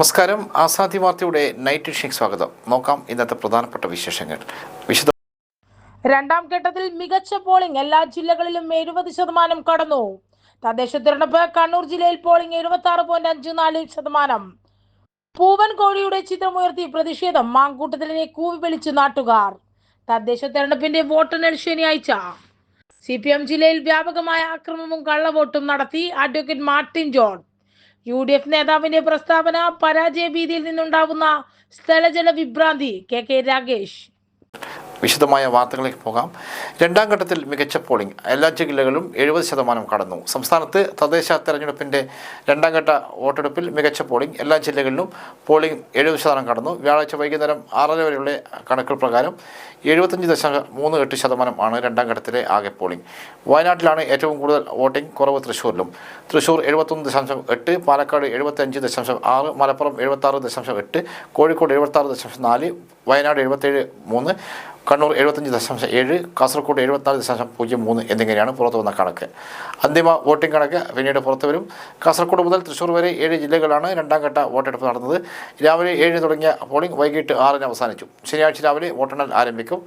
നമസ്കാരം. ആസാദി വാർത്തയുടെ night chic സ്വാഗതം. നോക്കാം ഇന്നത്തെ പ്രധാനപ്പെട്ട വിശേഷങ്ങൾ. വിശദ രണ്ടാം ഘട്ടത്തിൽ മികച്ച പോളിംഗ് എല്ലാ ജില്ലകളിലും എഴുപത് ശതമാനം കടന്നു. തദ്ദേശ തിരഞ്ഞെടുപ്പ് കണ്ണൂർ ജില്ലയിൽ പോളിംഗ് എഴുപത്തി ആറ് പോയിന്റ് അഞ്ച് നാല് ശതമാനം. പൂവൻ കോഴിയുടെ ചിത്രമുയർത്തി പ്രതിഷേധം മാങ്കൂട്ടത്തിലിനെ കൂവി വിളിച്ചു നാട്ടുകാർ. തദ്ദേശ തെരഞ്ഞെടുപ്പിന്റെ വോട്ടെണ്ണൽ ശനിയാഴ്ച. സി പി എം ജില്ലയിൽ വ്യാപകമായ അക്രമവും കള്ളവോട്ടും നടത്തി advocate Martin John. U D F നേതാവിന്റെ പ്രസ്താവന പരാജയ ഭീതിയിൽ നിന്നുണ്ടാവുന്ന സ്ഥലജല വിഭ്രാന്തി കെ കെ രാഗേഷ് വിശദമായ വാർത്തകളിലേക്ക് പോകാം. രണ്ടാം ഘട്ടത്തിൽ മികച്ച പോളിംഗ് എല്ലാ ജില്ലകളിലും എഴുപത് ശതമാനം കടന്നു. സംസ്ഥാനത്ത് തദ്ദേശ തെരഞ്ഞെടുപ്പിന്റെ രണ്ടാം ഘട്ട വോട്ടെടുപ്പിൽ മികച്ച പോളിംഗ് എല്ലാ ജില്ലകളിലും പോളിംഗ് എഴുപത് ശതമാനം കടന്നു. വ്യാഴാഴ്ച വൈകുന്നേരം ആറര വരെയുള്ള കണക്കുകൾ പ്രകാരം എഴുപത്തഞ്ച് ദശാംശം മൂന്ന് എട്ട് ശതമാനം ആണ് രണ്ടാം ഘട്ടത്തിലെ ആകെ പോളിംഗ് വയനാട്ടിലാണ് ഏറ്റവും കൂടുതൽ വോട്ടിംഗ് കുറവ് തൃശ്ശൂരിലും. തൃശ്ശൂർ എഴുപത്തൊന്ന് ദശാംശം എട്ട് പാലക്കാട് എഴുപത്തഞ്ച് ദശാംശം ആറ് മലപ്പുറം എഴുപത്താറ് ദശാംശം എട്ട് കോഴിക്കോട് എഴുപത്താറ് ദശാംശം നാല് വയനാട് എഴുപത്തേഴ് മൂന്ന് കണ്ണൂർ എഴുപത്തഞ്ച് ദശാംശം ഏഴ് കാസർഗോഡ് എഴുപത്തിനാല് ദശാംശം പൂജ്യം മൂന്ന് എന്നിങ്ങനെയാണ് പുറത്തു വന്ന കണക്ക്. അന്തിമ വോട്ടിംഗ് കണക്ക് പിന്നീട് പുറത്തു വരും. കാസർഗോഡ് മുതൽ തൃശ്ശൂർ വരെ ഏഴ് ജില്ലകളാണ് രണ്ടാം ഘട്ട വോട്ടെടുപ്പ് നടന്നത്. രാവിലെ ഏഴിന് തുടങ്ങിയ പോളിംഗ് വൈകിട്ട് ആറിന് അവസാനിച്ചു. ശനിയാഴ്ച രാവിലെ വോട്ടെണ്ണൽ ആരംഭിക്കും.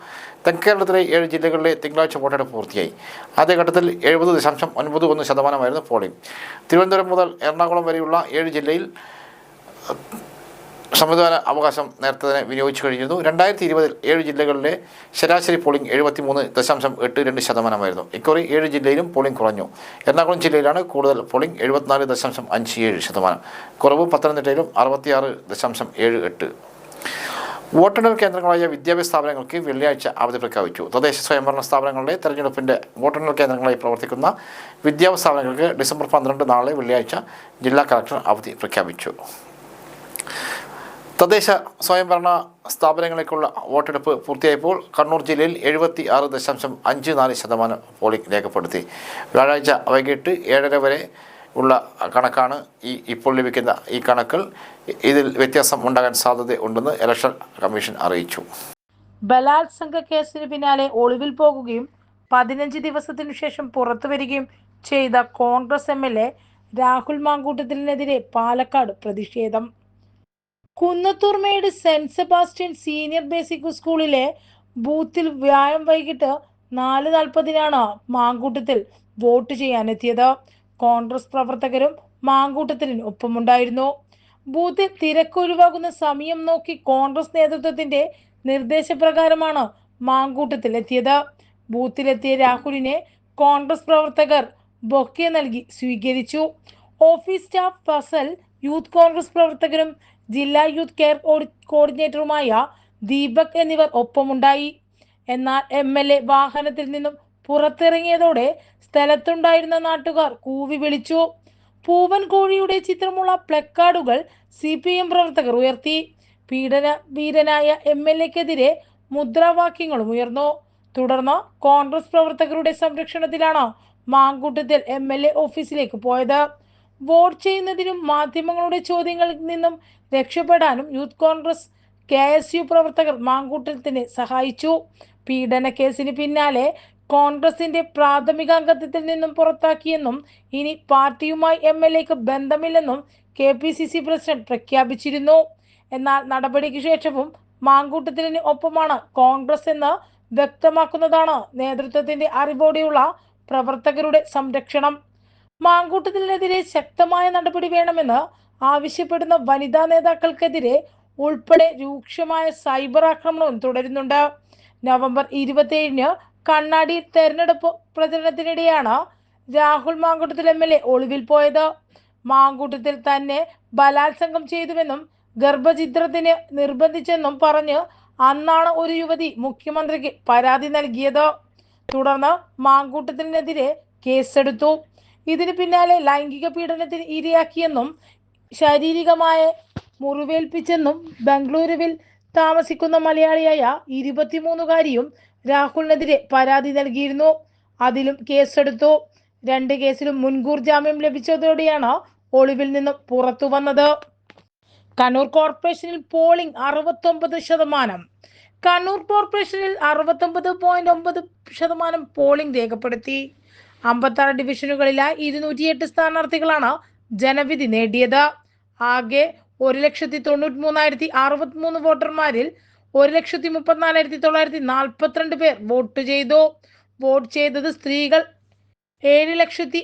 തെക്കേരളത്തിലെ ഏഴ് ജില്ലകളിലെ തിങ്കളാഴ്ച വോട്ടെടുപ്പ് പൂർത്തിയായി. ആദ്യഘട്ടത്തിൽ എഴുപത് ദശാംശം ഒൻപത് ഒന്ന് ശതമാനമായിരുന്നു പോളിംഗ്. തിരുവനന്തപുരം മുതൽ എറണാകുളം വരെയുള്ള ഏഴ് ജില്ലയിൽ സമ്മതിദാന അവകാശം നേരത്തെ തന്നെ വിനിയോഗിച്ചു കഴിഞ്ഞിരുന്നു. രണ്ടായിരത്തി ഇരുപതിൽ ഏഴ് ജില്ലകളിലെ ശരാശരി പോളിംഗ് എഴുപത്തി മൂന്ന് ദശാംശം എട്ട് രണ്ട് ശതമാനമായിരുന്നു. ഇക്കുറി ഏഴ് ജില്ലയിലും പോളിംഗ് കുറഞ്ഞു. എറണാകുളം ജില്ലയിലാണ് കൂടുതൽ പോളിംഗ് എഴുപത്തിനാല് ദശാംശം അഞ്ച് ഏഴ് ശതമാനം. കുറവ് പത്തനംതിട്ടയിലും അറുപത്തിയാറ് ദശാംശം ഏഴ് എട്ട്. വോട്ടെണ്ണൽ കേന്ദ്രങ്ങളായ വിദ്യാഭ്യാസ സ്ഥാപനങ്ങൾക്ക് വെള്ളിയാഴ്ച അവധി പ്രഖ്യാപിച്ചു. തദ്ദേശ സ്വയംഭരണ സ്ഥാപനങ്ങളുടെ തെരഞ്ഞെടുപ്പിന്റെ വോട്ടെണ്ണൽ കേന്ദ്രങ്ങളായി പ്രവർത്തിക്കുന്ന വിദ്യാഭ്യാസ സ്ഥാപനങ്ങൾക്ക് ഡിസംബർ പന്ത്രണ്ട് നാളെ വെള്ളിയാഴ്ച ജില്ലാ കളക്ടർ അവധി പ്രഖ്യാപിച്ചു. തദ്ദേശ സ്വയംഭരണ സ്ഥാപനങ്ങളിലേക്കുള്ള വോട്ടെടുപ്പ് പൂർത്തിയായപ്പോൾ കണ്ണൂർ ജില്ലയിൽ എഴുപത്തി ആറ് ദശാംശം അഞ്ച് നാല് ശതമാനം പോളിംഗ് രേഖപ്പെടുത്തി. വ്യാഴാഴ്ച വൈകിട്ട് ഏഴര വരെ ഉള്ള കണക്കാണ് ഈ ഇപ്പോൾ ലഭിക്കുന്ന ഈ കണക്കിൽ ഇതിൽ വ്യത്യാസം ഉണ്ടാകാൻ സാധ്യത ഉണ്ടെന്ന് ഇലക്ഷൻ കമ്മീഷൻ അറിയിച്ചു. ബലാത്സംഗ കേസിന് പിന്നാലെ ഒളിവിൽ പോകുകയും പതിനഞ്ച് ദിവസത്തിനു ശേഷം പുറത്തു വരികയും ചെയ്ത Congress M L A Rahul മാങ്കൂട്ടത്തിനെതിരെ Palakkad പ്രതിഷേധം. Kunnathurmedu saint Sebastian senior basic സ്കൂളിലെ ബൂത്തിൽ വ്യാഴം വൈകിട്ട് നാല് നാൽപ്പതിനാണ് മാങ്കൂട്ടത്തിൽ വോട്ട് ചെയ്യാനെത്തിയത്. കോൺഗ്രസ് പ്രവർത്തകരും മാങ്കൂട്ടത്തിന് ഒപ്പമുണ്ടായിരുന്നു. ബൂത്തിൽ തിരക്കൊഴിവാകുന്ന സമയം നോക്കി കോൺഗ്രസ് നേതൃത്വത്തിന്റെ നിർദ്ദേശപ്രകാരമാണ് മാങ്കൂട്ടത്തിൽ എത്തിയത്. ബൂത്തിലെത്തിയ രാഹുലിനെ കോൺഗ്രസ് പ്രവർത്തകർ ബൊക്കെ നൽകി സ്വീകരിച്ചു. Office staff Fazal youth Congress പ്രവർത്തകരും ജില്ലാ യൂത്ത് കെയർ കോർഡിനേറ്ററുമായ ദീപക് എന്നിവർ ഒപ്പമുണ്ടായി. എന്നാൽ എം എൽ എ വാഹനത്തിൽ നിന്നും പുറത്തിറങ്ങിയതോടെ സ്ഥലത്തുണ്ടായിരുന്ന നാട്ടുകാർ കൂവി വിളിച്ചു. പൂവൻ കോഴിയുടെ ചിത്രമുള്ള പ്ലക്കാർഡുകൾ സി പി എം പ്രവർത്തകർ ഉയർത്തി. പീഡന വീരനായ എം എൽ എക്കെതിരെ മുദ്രാവാക്യങ്ങളും ഉയർന്നു. തുടർന്ന് കോൺഗ്രസ് പ്രവർത്തകരുടെ സംരക്ഷണത്തിലാണ് മാങ്കൂട്ടത്തിൽ എം എൽ എ ഓഫീസിലേക്ക് പോയത്. വോട്ട് ചെയ്യുന്നതിനും മാധ്യമങ്ങളുടെ ചോദ്യങ്ങളിൽ നിന്നും രക്ഷപ്പെടാനും youth Congress K S U പ്രവർത്തകർ മാങ്കൂട്ടത്തിനെ സഹായിച്ചു. പീഡന കേസിന് പിന്നാലെ കോൺഗ്രസിന്റെ പ്രാഥമിക അംഗത്വത്തിൽ നിന്നും പുറത്താക്കിയെന്നും ഇനി പാർട്ടിയുമായി എം എൽ എക്ക് ബന്ധമില്ലെന്നും K P C C president പ്രഖ്യാപിച്ചിരുന്നു. എന്നാൽ നടപടിക്ക് ശേഷവും മാങ്കൂട്ടത്തിന് ഒപ്പമാണ് കോൺഗ്രസ് എന്ന് വ്യക്തമാക്കുന്നതാണ് നേതൃത്വത്തിന്റെ അറിവോടെയുള്ള പ്രവർത്തകരുടെ സംരക്ഷണം. മാങ്കൂട്ടത്തിനെതിരെ ശക്തമായ നടപടി വേണമെന്ന് ആവശ്യപ്പെടുന്ന വനിതാ നേതാക്കൾക്കെതിരെ ഉൾപ്പെടെ രൂക്ഷമായ സൈബർ ആക്രമണവും തുടരുന്നുണ്ട്. നവംബർ ഇരുപത്തിയേഴിന് കണ്ണാടി തെരഞ്ഞെടുപ്പ് പ്രചരണത്തിനിടെയാണ് Rahul Mankoottathil M L A ഒളിവിൽ പോയത്. മാങ്കൂട്ടത്തിൽ തന്നെ ബലാത്സംഗം ചെയ്തുവെന്നും ഗർഭചിത്രത്തിന് നിർബന്ധിച്ചെന്നും പറഞ്ഞ് അന്നാണ് ഒരു യുവതി മുഖ്യമന്ത്രിക്ക് പരാതി നൽകിയത്. തുടർന്ന് മാങ്കൂട്ടത്തിനെതിരെ കേസെടുത്തു. ഇതിന് പിന്നാലെ ലൈംഗിക പീഡനത്തിന് ഇരയാക്കിയെന്നും ശാരീരികമായ മുറിവേൽപ്പിച്ചെന്നും ബംഗളൂരുവിൽ താമസിക്കുന്ന മലയാളിയായ ഇരുപത്തിമൂന്നുകാരിയും രാഹുലിനെതിരെ പരാതി നൽകിയിരുന്നു. അതിലും കേസെടുത്തു. രണ്ട് കേസിലും മുൻകൂർ ജാമ്യം ലഭിച്ചതോടെയാണ് ഒളിവിൽ നിന്നും പുറത്തു വന്നത്. കണ്ണൂർ കോർപ്പറേഷനിൽ പോളിംഗ് അറുപത്തൊമ്പത് ശതമാനം. കണ്ണൂർ കോർപ്പറേഷനിൽ അറുപത്തൊമ്പത് പോയിന്റ് ഒമ്പത് ശതമാനം പോളിംഗ് രേഖപ്പെടുത്തി. അമ്പത്താറ് ഡിവിഷനുകളിലായി ഇരുന്നൂറ്റിയെട്ട് സ്ഥാനാർത്ഥികളാണ് ജനവിധി നേടിയത്. ആകെ ഒരു ലക്ഷത്തി തൊണ്ണൂറ്റി മൂന്നായിരത്തി അറുപത്തി മൂന്ന് വോട്ടർമാരിൽ ഒരു ലക്ഷത്തി മുപ്പത്തിനാലായിരത്തി തൊള്ളായിരത്തി നാൽപ്പത്തിരണ്ട് പേർ വോട്ട് ചെയ്തു. വോട്ട് ചെയ്തത് സ്ത്രീകൾ ഏഴ് ലക്ഷത്തി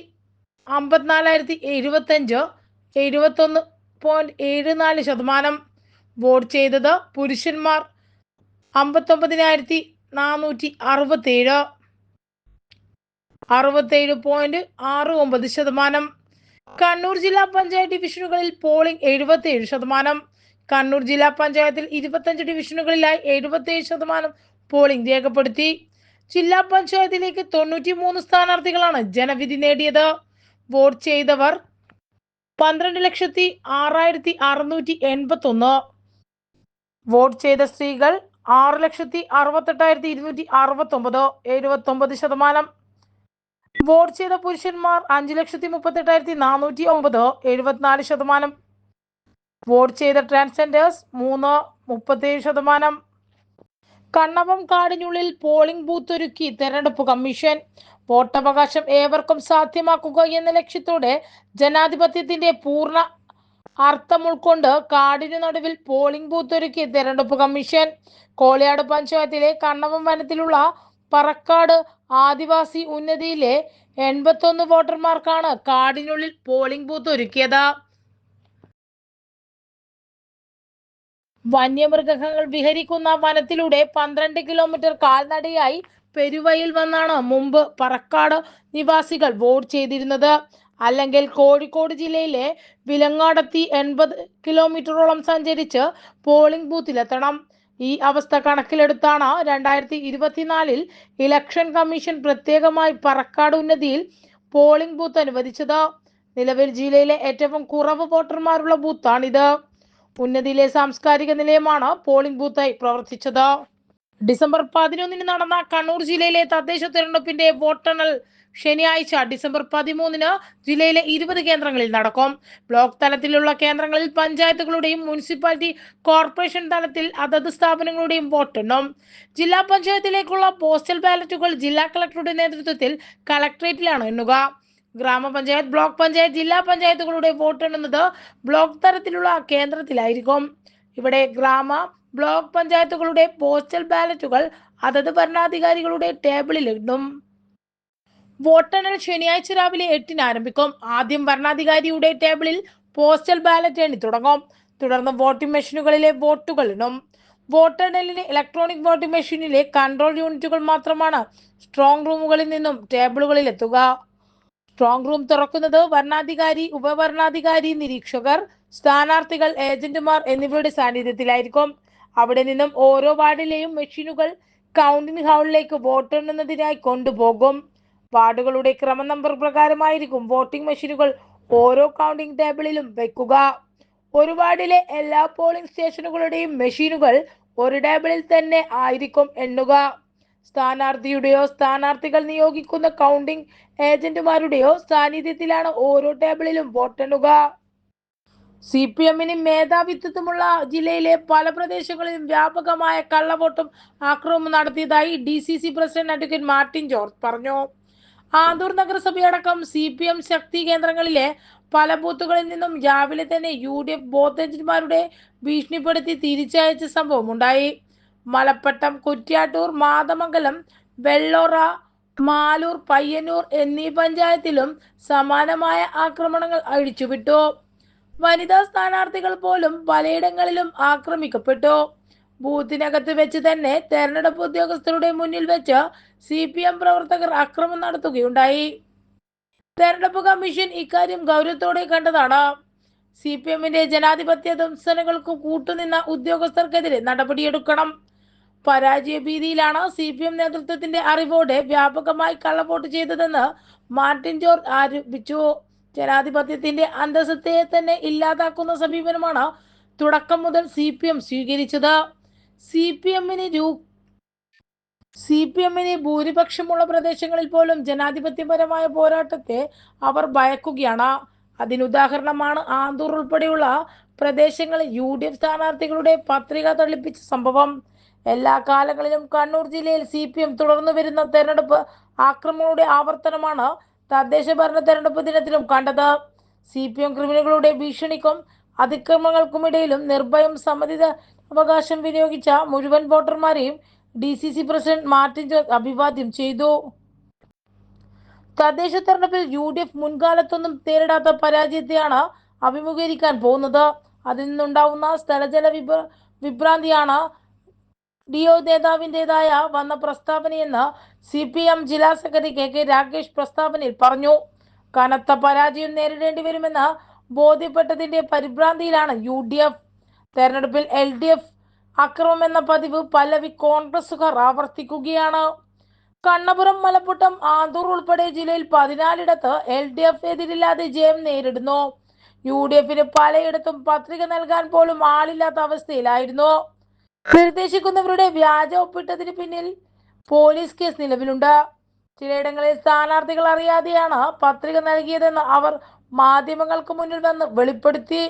അമ്പത്തിനാലായിരത്തി എഴുപത്തഞ്ച് എഴുപത്തൊന്ന് പോയിന്റ് ഏഴ് നാല് ശതമാനം. വോട്ട് ചെയ്തത് പുരുഷന്മാർ അമ്പത്തൊമ്പതിനായിരത്തി നാനൂറ്റി അറുപത്തേഴ് അറുപത്തേഴ് പോയിന്റ് ആറ് ഒമ്പത് ശതമാനം. കണ്ണൂർ ജില്ലാ പഞ്ചായത്ത് ഡിവിഷനുകളിൽ പോളിംഗ് എഴുപത്തേഴ് ശതമാനം. കണ്ണൂർ ജില്ലാ പഞ്ചായത്തിൽ ഇരുപത്തഞ്ച് ഡിവിഷനുകളിലായി എഴുപത്തേഴ് ശതമാനം പോളിംഗ് രേഖപ്പെടുത്തി. ജില്ലാ പഞ്ചായത്തിലേക്ക് തൊണ്ണൂറ്റി മൂന്ന് സ്ഥാനാർത്ഥികളാണ് ജനവിധി നേടിയത്. വോട്ട് ചെയ്തവർ പന്ത്രണ്ട് ലക്ഷത്തി ആറായിരത്തി അറുന്നൂറ്റി എൺപത്തി ഒന്ന് വോട്ട് ചെയ്ത സ്ത്രീകൾ ആറ് ലക്ഷത്തി അറുപത്തെട്ടായിരത്തി ഇരുന്നൂറ്റി അറുപത്തി ഒമ്പത് എഴുപത്തി ഒമ്പത് ശതമാനം. വോട്ട് ചെയ്ത പുരുഷന്മാർ അഞ്ച് ലക്ഷത്തി മുപ്പത്തെട്ടായിരത്തി നാനൂറ്റി ഒമ്പത് എഴുപത്തിനാല് ശതമാനം. വോട്ട് ചെയ്ത ട്രാൻസ്ജെൻഡേഴ്സ് മൂന്ന് മുപ്പത്തേഴ് ശതമാനം. കണ്ണവം കാടിനുള്ളിൽ പോളിംഗ് ബൂത്ത് ഒരുക്കി തെരഞ്ഞെടുപ്പ് കമ്മീഷൻ. വോട്ടവകാശം ഏവർക്കും സാധ്യമാക്കുക എന്ന ലക്ഷ്യത്തോടെ ജനാധിപത്യത്തിന്റെ പൂർണ അർത്ഥം ഉൾക്കൊണ്ട് കാടിനു നടുവിൽ പോളിംഗ് ബൂത്ത് ഒരുക്കി തെരഞ്ഞെടുപ്പ് കമ്മീഷൻ. കോളിയാട് പഞ്ചായത്തിലെ കണ്ണവം വനത്തിലുള്ള പറക്കാട് ആദിവാസി ഉന്നതിയിലെ എൺപത്തൊന്ന് വോട്ടർമാർക്കാണ് കാടിനുള്ളിൽ പോളിംഗ് ബൂത്ത് ഒരുക്കിയത്. വന്യമൃഗങ്ങൾ വിഹരിക്കുന്ന വനത്തിലൂടെ പന്ത്രണ്ട് കിലോമീറ്റർ കാൽനടയായി പെരുവയിൽ വന്നാണ് മുമ്പ് പറക്കാട് നിവാസികൾ വോട്ട് ചെയ്തിരുന്നത്. അല്ലെങ്കിൽ കോഴിക്കോട് ജില്ലയിലെ വിലങ്ങാടത്തി എൺപത് കിലോമീറ്ററോളം സഞ്ചരിച്ച് പോളിംഗ് ബൂത്തിലെത്തണം. ഈ അവസ്ഥ കണക്കിലെടുത്താണ് രണ്ടായിരത്തി ഇരുപത്തിനാലിൽ ഇലക്ഷൻ കമ്മീഷൻ പ്രത്യേകമായി പറക്കാട് ഉന്നതിയിൽ പോളിംഗ് ബൂത്ത് അനുവദിച്ചത്. നിലവിൽ ജില്ലയിലെ ഏറ്റവും കുറവ് വോട്ടർമാരുള്ള ബൂത്താണിത്. ഉന്നതിയിലെ സാംസ്കാരിക നിലയമാണ് പോളിംഗ് ബൂത്തായി പ്രവർത്തിച്ചത്. ഡിസംബർ പതിനൊന്നിന് നടന്ന കണ്ണൂർ ജില്ലയിലെ തദ്ദേശ തെരഞ്ഞെടുപ്പിന്റെ വോട്ടെണ്ണൽ ശനിയാഴ്ച ഡിസംബർ പതിമൂന്നിന് ജില്ലയിലെ ഇരുപത് കേന്ദ്രങ്ങളിൽ നടക്കും. ബ്ലോക്ക് തലത്തിലുള്ള കേന്ദ്രങ്ങളിൽ പഞ്ചായത്തുകളുടെയും മുനിസിപ്പാലിറ്റി കോർപ്പറേഷൻ തലത്തിൽ അതത് സ്ഥാപനങ്ങളുടെയും വോട്ടെണ്ണും. ജില്ലാ പഞ്ചായത്തിലേക്കുള്ള പോസ്റ്റൽ ബാലറ്റുകൾ ജില്ലാ കളക്ടറുടെ നേതൃത്വത്തിൽ കളക്ടറേറ്റിലാണ് എണ്ണുക. ഗ്രാമപഞ്ചായത്ത് ബ്ലോക്ക് പഞ്ചായത്ത് ജില്ലാ പഞ്ചായത്തുകളുടെ വോട്ടെണ്ണുന്നത് ബ്ലോക്ക് തലത്തിലുള്ള കേന്ദ്രത്തിലായിരിക്കും. ഇവിടെ ഗ്രാമ ബ്ലോക്ക് പഞ്ചായത്തുകളുടെ പോസ്റ്റൽ ബാലറ്റുകൾ അതത് ഭരണാധികാരികളുടെ ടേബിളിൽ ഇടും വോട്ടെണ്ണൽ ശനിയാഴ്ച രാവിലെ എട്ടിന് ആരംഭിക്കും. ആദ്യം ഭരണാധികാരിയുടെ ടേബിളിൽ പോസ്റ്റൽ ബാലറ്റ് എണ്ണി തുടങ്ങും. തുടർന്ന് വോട്ടിംഗ് മെഷീനുകളിലെ വോട്ടുകൾ എണ്ണും വോട്ടെണ്ണലിന് ഇലക്ട്രോണിക് വോട്ടിംഗ് മെഷീനിലെ കൺട്രോൾ യൂണിറ്റുകൾ മാത്രമാണ് സ്ട്രോങ് റൂമുകളിൽ നിന്നും ടേബിളുകളിൽ എത്തുക. സ്ട്രോങ് റൂം തുറക്കുന്നത് വരണാധികാരി ഉപവരണാധികാരി നിരീക്ഷകർ സ്ഥാനാർത്ഥികൾ ഏജന്റുമാർ എന്നിവരുടെ സാന്നിധ്യത്തിലായിരിക്കും. അവിടെ നിന്നും ഓരോ വാർഡിലെയും മെഷീനുകൾ കൗണ്ടിംഗ് ഹാളിലേക്ക് വോട്ടെണ്ണുന്നതിനായി കൊണ്ടുപോകും. വാർഡുകളുടെ ക്രമ നമ്പർ പ്രകാരമായിരിക്കും വോട്ടിംഗ് മെഷീനുകൾ ഓരോ കൗണ്ടിംഗ് ടേബിളിലും വെക്കുക. ഒരു വാർഡിലെ എല്ലാ പോളിംഗ് സ്റ്റേഷനുകളുടെയും മെഷീനുകൾ ഒരു ടേബിളിൽ തന്നെ ആയിരിക്കും എണ്ണുക. സ്ഥാനാർത്ഥിയുടെയോ സ്ഥാനാർത്ഥികൾ നിയോഗിക്കുന്ന കൗണ്ടിംഗ് ഏജന്റുമാരുടെയോ സാന്നിധ്യത്തിലാണ് ഓരോ ടേബിളിലും വോട്ടെണ്ണുക സി പി എമ്മിന് മേധാവിത്വമുള്ള ജില്ലയിലെ പല പ്രദേശങ്ങളിലും വ്യാപകമായ കള്ളവോട്ടും ആക്രമണം നടത്തിയതായി D C C president advocate Martin George പറഞ്ഞു. ആന്തൂർ നഗരസഭയടക്കം സി പി എം ശക്തി കേന്ദ്രങ്ങളിലെ പല ബൂത്തുകളിൽ നിന്നും രാവിലെ തന്നെ യു ഡി എഫ് ബൂത്ത് ഏജന്റുമാരുടെ ഭീഷണിപ്പെടുത്തി തിരിച്ചയച്ച സംഭവം ഉണ്ടായി. മലപ്പട്ടം കുറ്റ്യാട്ടൂർ മാതമംഗലം വെള്ളോറ മാലൂർ പയ്യന്നൂർ എന്നീ പഞ്ചായത്തിലും സമാനമായ ആക്രമണങ്ങൾ അഴിച്ചുവിട്ടു. വനിതാ സ്ഥാനാർത്ഥികൾ പോലും പലയിടങ്ങളിലും ആക്രമിക്കപ്പെട്ടു. ബൂത്തിനകത്ത് വെച്ച് തന്നെ തെരഞ്ഞെടുപ്പ് ഉദ്യോഗസ്ഥരുടെ മുന്നിൽ വെച്ച് സി പി എം പ്രവർത്തകർ അക്രമം നടത്തുകയുണ്ടായി. തെരഞ്ഞെടുപ്പ് കമ്മീഷൻ ഇക്കാര്യം ഗൗരവത്തോടെ കണ്ടതാണ്. സി പി എമ്മിന്റെ ജനാധിപത്യ ദംസനങ്ങൾക്ക് കൂട്ടുനിന്ന ഉദ്യോഗസ്ഥർക്കെതിരെ നടപടിയെടുക്കണം. പരാജയ ഭീതിയിലാണ് സി പി എം നേതൃത്വത്തിന്റെ അറിവോടെ വ്യാപകമായി കള്ളവോട്ട് ചെയ്തതെന്ന് മാർട്ടിൻ ജോർജ് ആരോപിച്ചു. ജനാധിപത്യത്തിന്റെ അന്തസ്സത്തെ തന്നെ ഇല്ലാതാക്കുന്ന സമീപനമാണ് തുടക്കം മുതൽ സി പി എം സ്വീകരിച്ചത്. സി പി എമ്മിന് രൂ സി പി എമ്മിന് ഭൂരിപക്ഷമുള്ള പ്രദേശങ്ങളിൽ പോലും ജനാധിപത്യപരമായ പോരാട്ടത്തെ അവർ ഭയക്കുകയാണ്. അതിനുദാഹരണമാണ് ആന്തൂർ ഉൾപ്പെടെയുള്ള പ്രദേശങ്ങളിൽ യു ഡി എഫ് സ്ഥാനാർത്ഥികളുടെ പത്രിക തള്ളിപ്പിച്ച സംഭവം. എല്ലാ കാലങ്ങളിലും കണ്ണൂർ ജില്ലയിൽ സി പി എം തുടർന്നു വരുന്ന തെരഞ്ഞെടുപ്പ് ആക്രമണങ്ങളുടെ ആവർത്തനമാണ് തദ്ദേശ ഭരണ തെരഞ്ഞെടുപ്പ് ദിനത്തിലും കണ്ടത്. സി പി എം ക്രിമിനലുകളുടെ ഭീഷണിക്കും അതിക്രമങ്ങൾക്കുമിടയിലും നിർഭയം സമ്മതിദ അവകാശം വിനിയോഗിച്ച മുഴുവൻ വോട്ടർമാരെയും D C C president Martin അഭിവാദ്യം ചെയ്തു. തദ്ദേശ തെരഞ്ഞെടുപ്പിൽ യു ഡി എഫ് മുൻകാലത്തൊന്നും നേരിടാത്ത പരാജയത്തെയാണ് അഭിമുഖീകരിക്കാൻ പോകുന്നത്. അതിൽ നിന്നുണ്ടാവുന്ന സ്ഥലജല വിഭ വിഭ്രാന്തിയാണ് ഡി ഒ നേതാവിന്റെതായ വന്ന പ്രസ്താവനയെന്ന് സി പി എം ജില്ലാ സെക്രട്ടറി കെ കെ രാകേഷ് പ്രസ്താവനയിൽ പറഞ്ഞു. കനത്ത പരാജയം നേരിടേണ്ടി വരുമെന്ന് ബോധ്യപ്പെട്ടതിന്റെ പരിഭ്രാന്തിയിലാണ് യു ഡി എഫ്. തെരഞ്ഞെടുപ്പിൽ എൽ ഡി എഫ് അക്രമം എന്ന പതിവ് പലവി കോൺഗ്രസുകാർ ആവർത്തിക്കുകയാണ്. കണ്ണപുരം മലപ്പുട്ടം ആന്തൂർ ഉൾപ്പെടെ ജില്ലയിൽ പതിനാലിടത്ത് എൽ ഡി എഫ് എതിരില്ലാതെ ജയം നേരിടുന്നു. യു ഡി എഫിന് പലയിടത്തും പത്രിക നൽകാൻ പോലും ആളില്ലാത്ത അവസ്ഥയിലായിരുന്നു. നിർദ്ദേശിക്കുന്നവരുടെ വ്യാജ ഒപ്പിട്ടതിന് പിന്നിൽ പോലീസ് കേസ് നിലവിലുണ്ട്. ചിലയിടങ്ങളിൽ സ്ഥാനാർത്ഥികൾ അറിയാതെയാണ് പത്രിക നൽകിയതെന്ന് അവർ മാധ്യമങ്ങൾക്ക് മുന്നിൽ വന്ന് വെളിപ്പെടുത്തി.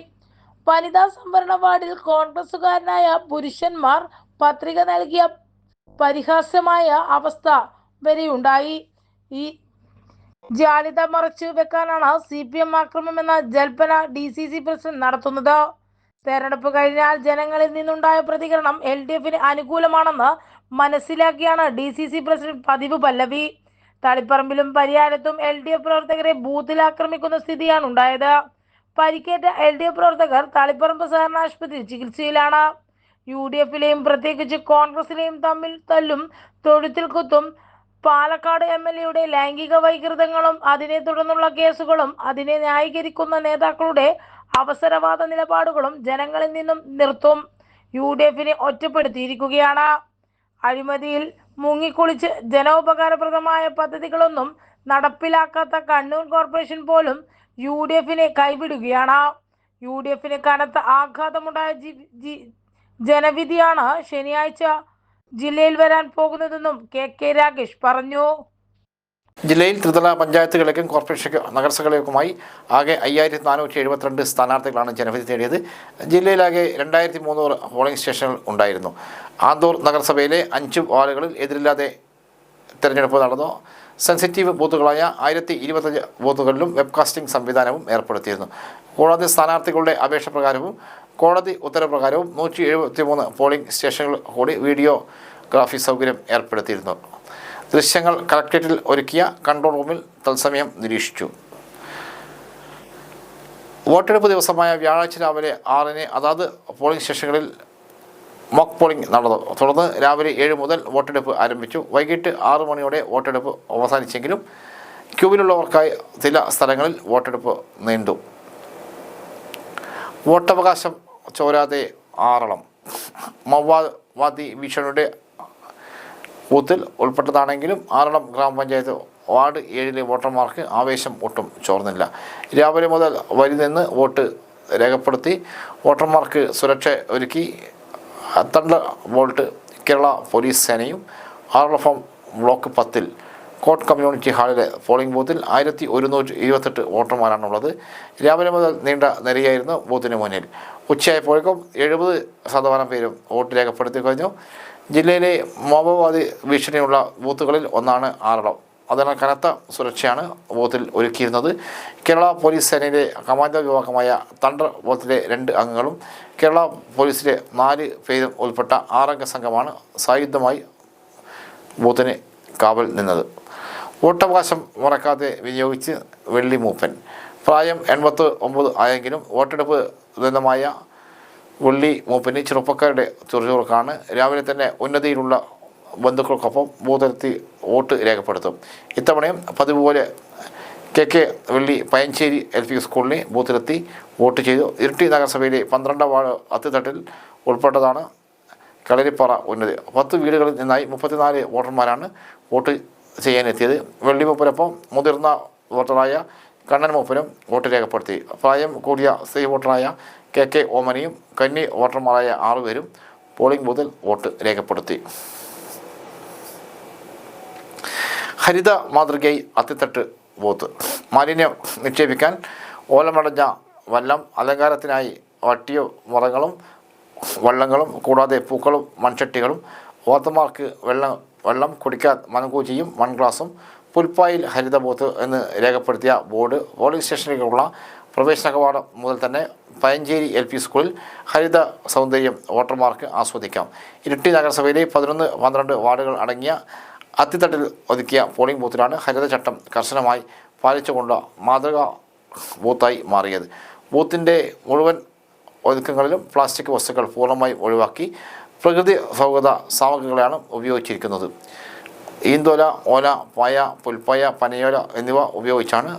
വനിതാ സംവരണ വാർഡിൽ കോൺഗ്രസുകാരനായ പുരുഷന്മാർ പത്രിക നൽകിയ പരിഹാസ്യമായ അവസ്ഥ വരെയുണ്ടായി. ഈ ജാലിത മറച്ചു വെക്കാനാണ് സി പി എം ആക്രമം എന്ന ജൽപ്പന ഡി സി സി പ്രസിഡന്റ് നടത്തുന്നത്. തെരഞ്ഞെടുപ്പ് കഴിഞ്ഞാൽ ജനങ്ങളിൽ നിന്നുണ്ടായ പ്രതികരണം എൽ ഡി എഫിന് അനുകൂലമാണെന്ന് മനസ്സിലാക്കിയാണ് ഡി സി സി പ്രസിഡന്റ് പതിവ് പല്ലവി. തളിപ്പറമ്പിലും പരിയാരത്തും എൽ ഡി എഫ് പ്രവർത്തകരെ ബൂത്തിൽ ആക്രമിക്കുന്ന സ്ഥിതിയാണ് ഉണ്ടായത്. പരിക്കേറ്റ എൽ ഡി എഫ് പ്രവർത്തകർ തളിപ്പറമ്പ് സഹകരണ ആശുപത്രിയിൽ ചികിത്സയിലാണ്. യു ഡി എഫിലെയും പ്രത്യേകിച്ച് കോൺഗ്രസിലെയും തമ്മിൽ തല്ലും തൊഴുത്തിൽ കുത്തും പാലക്കാട് എം എൽ എയുടെ ലൈംഗിക വൈകൃതങ്ങളും അതിനെ തുടർന്നുള്ള കേസുകളും അതിനെ ന്യായീകരിക്കുന്ന നേതാക്കളുടെ അവസരവാദ നിലപാടുകളും ജനങ്ങളിൽ നിന്നും നിർത്തും. യു ഡി എഫിനെ ഒറ്റപ്പെടുത്തിയിരിക്കുകയാണ്. അഴിമതിയിൽ മുങ്ങിക്കുളിച്ച് ജനോപകാരപ്രദമായ പദ്ധതികളൊന്നും നടപ്പിലാക്കാത്ത കണ്ണൂർ കോർപ്പറേഷൻ പോലും യു ഡി എഫിനെ കൈവിടുകയാണ്. യു ഡി എഫിന് കനത്ത ആഘാതമുണ്ടായ ജനവിധിയാണ് ശനിയാഴ്ച ജില്ലയിൽ വരാൻ പോകുന്നതെന്നും കെ കെ രാഗേഷ് പറഞ്ഞു. ജില്ലയിൽ ത്രിതല പഞ്ചായത്തുകളിലേക്കും കോർപ്പറേഷൻ നഗരസഭകളിലേക്കുമായി ആകെ അയ്യായിരത്തി നാനൂറ്റി എഴുപത്തിരണ്ട് സ്ഥാനാർത്ഥികളാണ് ജനവിധി തേടിയത്. ജില്ലയിലാകെ രണ്ടായിരത്തി മുന്നൂറ് പോളിംഗ് സ്റ്റേഷനുകൾ ഉണ്ടായിരുന്നു. ആന്തൂർ നഗരസഭയിലെ അഞ്ച് വാർഡുകളിൽ എതിരില്ലാതെ തിരഞ്ഞെടുപ്പ് നടന്നു. സെൻസിറ്റീവ് ബൂത്തുകളായ ആയിരത്തി ഇരുപത്തഞ്ച് ബൂത്തുകളിലും വെബ്കാസ്റ്റിംഗ് സംവിധാനവും ഏർപ്പെടുത്തിയിരുന്നു. കൂടാതെ സ്ഥാനാർത്ഥികളുടെ അപേക്ഷ പ്രകാരവും കോടതി ഉത്തരപ്രകാരവും നൂറ്റി എഴുപത്തി മൂന്ന് പോളിംഗ് സ്റ്റേഷനുകൾ കൂടി വീഡിയോഗ്രാഫി സൗകര്യം ഏർപ്പെടുത്തിയിരുന്നു. ദൃശ്യങ്ങൾ കളക്ട്രേറ്റിൽ ഒരുക്കിയ കൺട്രോൾ റൂമിൽ തത്സമയം നിരീക്ഷിച്ചു. വോട്ടെടുപ്പ് ദിവസമായ വ്യാഴാഴ്ച രാവിലെ ആറിന് അതാത് പോളിംഗ് സ്റ്റേഷനുകളിൽ മോക്ക് പോളിംഗ് നടന്നു. തുടർന്ന് രാവിലെ ഏഴ് മുതൽ വോട്ടെടുപ്പ് ആരംഭിച്ചു. വൈകിട്ട് ആറു മണിയോടെ വോട്ടെടുപ്പ് അവസാനിച്ചെങ്കിലും ക്യൂവിലുള്ളവർക്കായി ചില സ്ഥലങ്ങളിൽ വോട്ടെടുപ്പ് നീണ്ടു. വോട്ടവകാശം ചോരാതെ ആറളം. മൗവാദി ഭീഷണിയുടെ ബൂത്തിൽ ഉൾപ്പെട്ടതാണെങ്കിലും ആറളം ഗ്രാമപഞ്ചായത്ത് വാർഡ് ഏഴിലെ വോട്ടർമാർക്ക് ആവേശം ഒട്ടും ചോർന്നില്ല. രാവിലെ മുതൽ വരി നിന്ന് വോട്ട് രേഖപ്പെടുത്തി വോട്ടർമാർക്ക് സുരക്ഷ ഒരുക്കി തണ്ട വോൾട്ട് കേരള പോലീസ് സേനയും ആറളഫം ബ്ലോക്ക് പത്തിൽ കോട്ട് കമ്മ്യൂണിറ്റി ഹാളിലെ പോളിംഗ് ബൂത്തിൽ ആയിരത്തി ഒരുന്നൂറ്റി ഇരുപത്തെട്ട് വോട്ടർമാരാണുള്ളത്. രാവിലെ മുതൽ നീണ്ട നിരയായിരുന്നു ബൂത്തിന് മുന്നിൽ. ഉച്ചയായപ്പോഴേക്കും എഴുപത് ശതമാനം പേരും വോട്ട് രേഖപ്പെടുത്തി കഴിഞ്ഞു. ജില്ലയിലെ മാവോവാദി ഭീഷണിയുള്ള ബൂത്തുകളിൽ ഒന്നാണ് ആറളം. അതിനാൽ കനത്ത സുരക്ഷയാണ് ബോത്തിൽ ഒരുക്കിയിരുന്നത്. കേരള പോലീസ് സേനയിലെ കമാൻഡോ വിഭാഗമായ തണ്ടർ ബോത്തിലെ രണ്ട് അംഗങ്ങളും കേരള പോലീസിലെ നാല് പേരും ഉൾപ്പെട്ട ആറംഗ സംഘമാണ് സായുധമായി ബൂത്തിന് കാവൽ നിന്നത്. വോട്ടവകാശം മുറക്കാതെ വിനിയോഗിച്ച് വെള്ളി മൂപ്പൻ. പ്രായം എൺപത്തി ഒമ്പത് ആയെങ്കിലും വോട്ടെടുപ്പ് ദുരന്തമായ വെള്ളി മൂപ്പന് ചെറുപ്പക്കാരുടെ ചുറുചുറുക്കാണ് രാവിലെ തന്നെ ഉന്നതിയിലുള്ള ബന്ധുക്കൾക്കൊപ്പം ബൂത്തിലെത്തി വോട്ട് രേഖപ്പെടുത്തും. ഇത്തവണയും പതിവ് പോലെ കെ കെ വെള്ളി പയഞ്ചേരി എൽ പി സ്കൂളിനെ ബൂത്തിലെത്തി വോട്ട് ചെയ്തു. ഇരിട്ടി നഗരസഭയിലെ പന്ത്രണ്ടാം വാർഡ് അത്തിത്തട്ടിൽ ഉൾപ്പെട്ടതാണ് കളരിപ്പാറ ഉന്നതി. പത്ത് വീടുകളിൽ നിന്നായി മുപ്പത്തിനാല് വോട്ടർമാരാണ് വോട്ട് ചെയ്യാനെത്തിയത്. വെള്ളിമൂപ്പനൊപ്പം മുതിർന്ന വോട്ടറായ കണ്ണൻ മൂപ്പനും വോട്ട് രേഖപ്പെടുത്തി. പ്രായം കൂടിയ സ്ത്രീ വോട്ടറായ കെ കെ ഓമനയും കന്നി വോട്ടർമാരായ ആറുപേരും പോളിംഗ് ബൂത്തിൽ വോട്ട് രേഖപ്പെടുത്തി. ഹരിത മാതൃകയായി അത്തിത്തട്ട് ബൂത്ത് മാലിന്യം നിക്ഷേപിക്കാൻ ഓലമടഞ്ഞ വല്ലം അലങ്കാരത്തിനായി വട്ടിയോ മുറങ്ങളും വള്ളങ്ങളും കൂടാതെ പൂക്കളും മൺചട്ടികളും ഓത്തമാർക്ക് വെള്ളം വെള്ളം കുടിക്കാൻ മൺകൂച്ചിയും മൺഗ്ലാസും പുൽപ്പായിൽ ഹരിത ബൂത്ത് എന്ന് രേഖപ്പെടുത്തിയ ബോർഡ് പോളിംഗ് സ്റ്റേഷനിലേക്കുള്ള പ്രവേശന കവാടം മുതൽ തന്നെ പയഞ്ചേരി എൽ പി സ്കൂളിൽ ഹരിത സൗന്ദര്യം വോട്ടർമാർക്ക് ആസ്വദിക്കാം. ഇരിട്ടി നഗരസഭയിലെ പതിനൊന്ന് പന്ത്രണ്ട് വാർഡുകൾ അടങ്ങിയ അത്തിത്തട്ടിൽ ഒതുക്കിയ പോളിംഗ് ബൂത്തിലാണ് ഹരിതചട്ടം കർശനമായി പാലിച്ചുകൊണ്ട് മാതൃകാ ബൂത്തായി മാറിയത്. ബൂത്തിന്റെ മുഴുവൻ ഒതുക്കങ്ങളിലും പ്ലാസ്റ്റിക് വസ്തുക്കൾ പൂർണമായി ഒഴിവാക്കി പ്രകൃതി സൗഹൃദ സാമഗ്രികളാണ് ഉപയോഗിച്ചിരിക്കുന്നത്. ഈന്തോല ഓല പായ പുൽപ്പായ പനയോല എന്നിവ ഉപയോഗിച്ചാണ്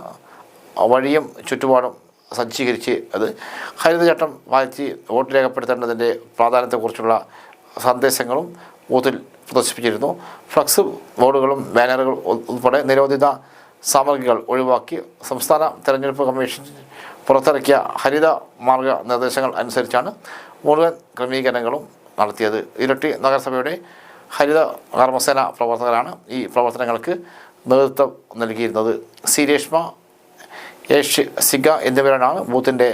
വഴിയും ചുറ്റുപാടും സജ്ജീകരിച്ച് അത് ഹരിതചട്ടം പാലിച്ച് വോട്ട് രേഖപ്പെടുത്തേണ്ടതിന്റെ പ്രാധാന്യത്തെക്കുറിച്ചുള്ള സന്ദേശങ്ങളും ബൂത്തിൽ പ്രദർശിപ്പിച്ചിരുന്നു. ഫ്ലക്സ് ബോർഡുകളും ബാനറുകളും ഉൾപ്പെടെ നിരോധിത സാമഗ്രികൾ ഒഴിവാക്കി സംസ്ഥാന തെരഞ്ഞെടുപ്പ് കമ്മീഷൻ പുറത്തിറക്കിയ ഹരിത മാർഗ നിർദ്ദേശങ്ങൾ അനുസരിച്ചാണ് മുഴുവൻ ക്രമീകരണങ്ങളും നടത്തിയത്. ഇരട്ടി നഗരസഭയുടെ ഹരിത കർമ്മസേന പ്രവർത്തകരാണ് ഈ പ്രവർത്തനങ്ങൾക്ക് നേതൃത്വം നൽകിയിരുന്നത്. സി രേഷ്മ യേഷ് സിഗ എന്നിവരാണ് ബൂത്തിന്റെ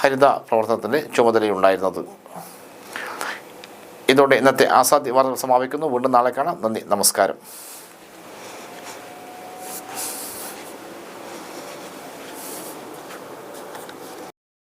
ഹരിത പ്രവർത്തനത്തിന്റെ ചുമതലയുണ്ടായിരുന്നത്. ഇതോടെ ഇന്നത്തെ ആസാദ് വാർത്തകൾ സമാപിക്കുന്നു. വീണ്ടും നാളെ കാണാം. നന്ദി. നമസ്കാരം.